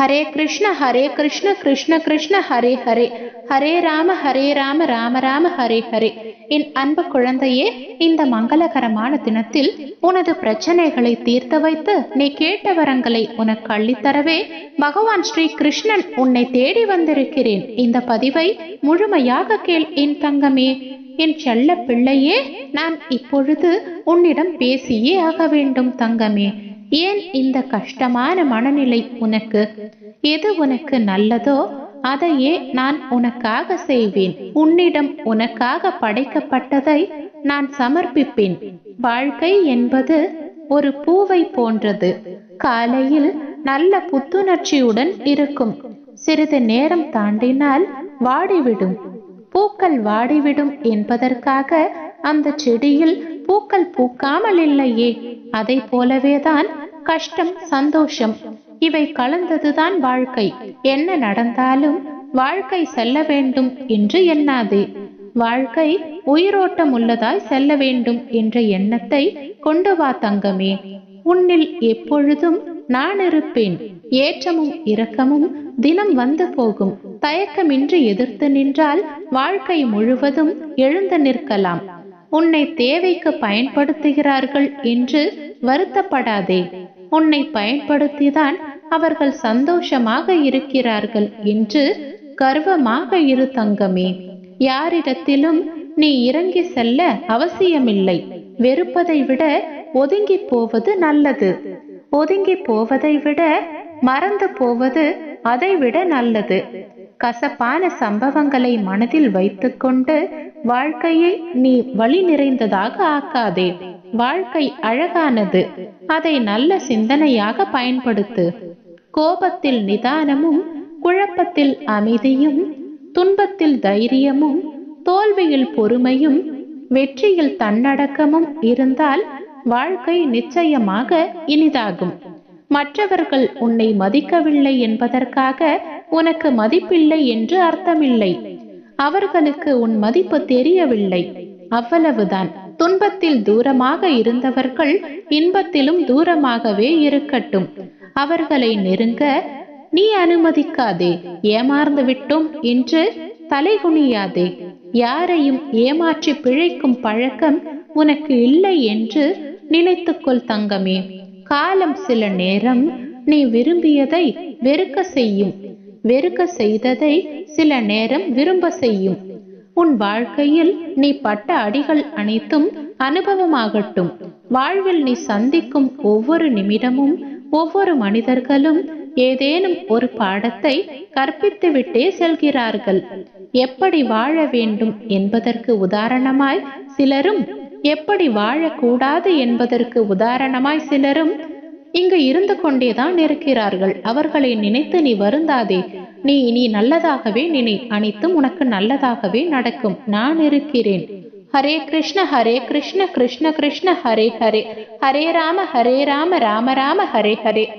ஹரே கிருஷ்ண ஹரே கிருஷ்ண கிருஷ்ண கிருஷ்ண ஹரே ஹரே. ஹரே ராம ஹரே ராம ராம ராம ஹரே ஹரே. என் அன்பு குழந்தையே இந்த மங்களகரமான தினத்தில் உனது பிரச்சனைகளை தீர்த்து வைத்து நீ கேட்ட வரங்களை உனக்கு அள்ளித்தரவே பகவான் ஸ்ரீ கிருஷ்ணன் உன்னை தேடி வந்திருக்கிறேன். இந்த பதிவை முழுமையாக கேள் என் தங்கமே. என் செல்ல பிள்ளையே நான் இப்பொழுது உன்னிடம் பேசியே ஆக வேண்டும் தங்கமே. ஏன் இந்த கஷ்டமான மனநிலை உனக்கு? எது உனக்கு நல்லதோ அதையே நான் உனக்காக செய்வேன். உன்னிடம் உனக்காக படைக்கப்பட்டதை நான் சமர்ப்பிப்பேன். வாழ்க்கை என்பது ஒரு பூவை போன்றது. காலையில் நல்ல புத்துணர்ச்சியுடன் இருக்கும். சிறிது நேரம் தாண்டினால் வாடிவிடும். பூக்கள் வாடிவிடும் என்பதற்காக அந்த செடியில் பூக்கள் பூக்காமல் இல்லையே. அதை போலவேதான் கஷ்டம் சந்தோஷம் இவை கலந்ததுதான் வாழ்க்கை. என்ன நடந்தாலும் வாழ்க்கை செல்ல வேண்டும் என்று எண்ணாதே. வாழ்க்கை உயிரோட்டம் உள்ளதாய் செல்ல வேண்டும் என்ற எண்ணத்தை கொண்டு வா தங்கமே. உன்னில் எப்பொழுதும் நான் இருப்பேன். ஏற்றமும் இரக்கமும் தினம் வந்து போகும். தயக்கமின்றி எதிர்த்து நின்றால் வாழ்க்கை முழுவதும் எழுந்து நிற்கலாம். உன்னை தேவைக்கு பயன்படுத்துகிறார்கள் என்று வருத்தப்படாதே. உன்னை பயன்படுத்திதான் அவர்கள் சந்தோஷமாக இருக்கிறார்கள் என்று கர்வமாக இரு தங்கமே. யாரிடத்திலும் நீ இறங்கி செல்ல அவசியமில்லை. வெறுப்பதை விட ஒதுங்கி போவது நல்லது. ஒதுங்கி போவதை விட மறந்து போவது அதைவிட நல்லது. கசப்பான சம்பவங்களை மனதில் வைத்துக்கொண்டு வாழ்க்கையை நீ வழி நிறைந்ததாக ஆக்காதே. வாழ்க்கை அழகானது. அதை நல்ல சிந்தனையாக பயன்படுத்து. கோபத்தில் நிதானமும் குழப்பத்தில் அமைதியும் துன்பத்தில் தைரியமும் தோல்வியில் பொறுமையும் வெற்றியில் தன்னடக்கமும் இருந்தால் வாழ்க்கை நிச்சயமாக இனிதாகும். மற்றவர்கள் உன்னை மதிக்கவில்லை என்பதற்காக உனக்கு மதிப்பில்லை என்று அர்த்தமில்லை. அவர்களுக்கு உன் மதிப்பு தெரியவில்லை. அவ்வளவுதான். துன்பத்தில் தூரமாக இருந்தவர்கள் இன்பத்திலும் தூரமாகவே இருக்கட்டும். அவர்களை நெருங்க நீ அனுமதிக்காதே. ஏமாறந்து விட்டோம் என்று தலைகுனியாதே. யாரையும் ஏமாற்றி பிழைக்கும் பழக்கம் உனக்கு இல்லை என்று நினைத்துக்கொள் தங்கமே. காலம் சில நேரம் நீ விரும்பியதை வெறுக்க செய்யும். வெறுக்க செய்ததை சில நேரம் விரும்ப செய்யும். உன் வாழ்க்கையில் நீ பட்ட அடிகள் அனைத்தும் அனுபவமாகட்டும். வாழ்வில் நீ சந்திக்கும் ஒவ்வொரு நிமிடமும் ஒவ்வொரு மனிதர்களும் ஏதேனும் ஒரு பாடத்தை கற்பித்துவிட்டே செல்கிறார்கள். எப்படி வாழ வேண்டும் என்பதற்கு உதாரணமாய் சிலரும் எப்படி வாழக்கூடாது என்பதற்கு உதாரணமாய் சிலரும் இங்கு இருந்து கொண்டேதான் இருக்கிறார்கள். அவர்களை நினைத்து நீ வருந்தாதே. நீ இனி நல்லதாகவே நினை. அனைத்தும் உனக்கு நல்லதாகவே நடக்கும். நான் இருக்கிறேன். ஹரே கிருஷ்ண ஹரே கிருஷ்ண கிருஷ்ண கிருஷ்ண ஹரே ஹரே. ஹரே ராம ஹரே ராம ராம ராம ஹரே ஹரே.